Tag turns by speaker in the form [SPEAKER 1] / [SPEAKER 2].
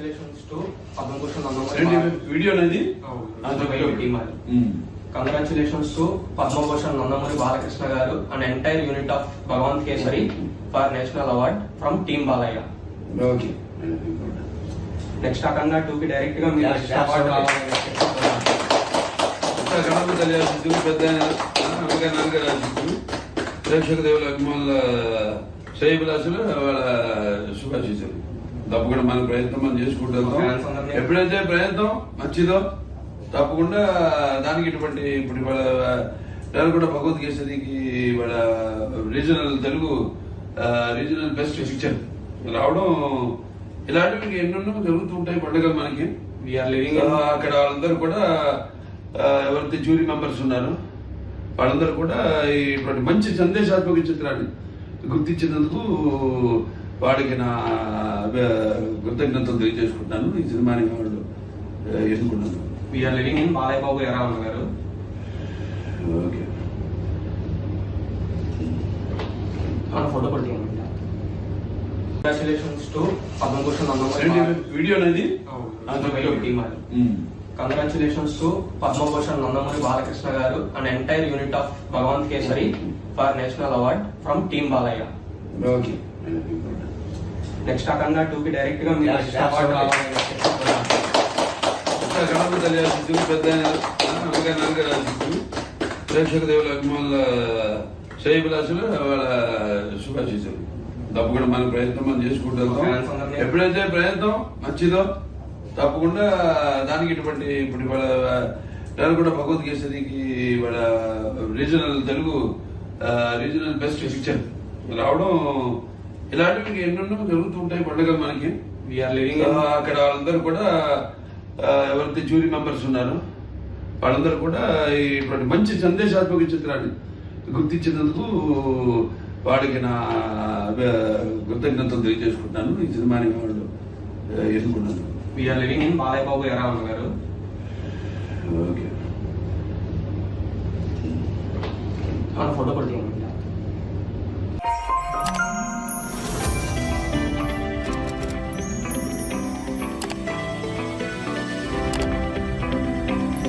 [SPEAKER 1] Congratulations to Padma Bhushan
[SPEAKER 2] video అనేది?
[SPEAKER 1] Congratulations to Padma Bhushan Nandamuri Balakrishna garu and entire unit of Bhagavanth Kesari for national award from team Balayya
[SPEAKER 2] okay
[SPEAKER 1] next Akhanda two కి డైరెక్ట్గా మీరు award
[SPEAKER 2] పెద్ద నాన్నగారు ప్రేక్షక దేవుల అభిమానుల శ్రేయభిలాషులు వాళ్ళ శుభాశీసులు తప్పకుండా మన ప్రయత్నం మనం చేసుకుంటాం ఎప్పుడైతే ప్రయత్నం మంచిదో తప్పకుండా దానికి ఇటువంటి ఇప్పుడు వాళ్ళ కూడా భగవద్గీతకి వాళ్ళ regional Telugu regional best picture రావడం ఇలాంటివి ఎన్నెన్నో జరుగుతూ ఉంటాయి పండుగలు మనకి. అక్కడ వాళ్ళందరూ కూడా ఎవరైతే జ్యూరీ మెంబర్స్ ఉన్నారు వాళ్ళందరూ కూడా ఇటువంటి మంచి సందేశాత్మక చిత్రాన్ని గుర్తించినందుకు వాడికి నా కృతజ్ఞతలు తెలియజేసుకుంటున్నాను ఈ సినిమాని వాళ్ళు ఎన్నుకున్నాను.
[SPEAKER 1] We are living in Balayya Babu garu
[SPEAKER 2] okay.
[SPEAKER 1] Photo congratulations to Padma Bhushan
[SPEAKER 2] video అనేది?
[SPEAKER 1] టీమ్ అది. Congratulations to Padma Bhushan Nandamuri Balakrishna garu and entire unit of Bhagavanth Kesari for national award from team Balayya.
[SPEAKER 2] Okay.
[SPEAKER 1] Next Akhanda two కి డైరెక్ట్గా మీరు award
[SPEAKER 2] ఆశిస్తూ పెద్ద అనగా నాన్నగారు ప్రేక్షక దేవుల అభిమానుల శ్రేయభిలాషులు వాళ్ళ శుభాశీసులు తప్పకుండా మన ప్రయత్నం మనం చేసుకుంటాం. ఎప్పుడైతే ప్రయత్నం మంచిదో తప్పకుండా దానికి ఇటువంటి ఇప్పుడు వాళ్ళ కూడా భగవద్గీతకి వాళ్ళ regional Telugu regional best picture రావడం ఇలాంటివి ఎన్నెన్నో జరుగుతూ ఉంటాయి పండుగలు మనకి. అక్కడ వాళ్ళందరూ కూడా ఎవరైతే జ్యూరీ మెంబర్స్ ఉన్నారు వాళ్ళందరూ కూడా ఇటువంటి మంచి సందేశాత్మక చిత్రాన్ని గుర్తించినందుకు వాడికి నా కృతజ్ఞతలు తెలియజేసుకుంటున్నాను. ఈ సినిమాని వాళ్ళు ఆ, ఎన్నుకున్నాను
[SPEAKER 1] we are living in Balayya Babu era garu.
[SPEAKER 2] Okay.
[SPEAKER 1] Photo కొట్టి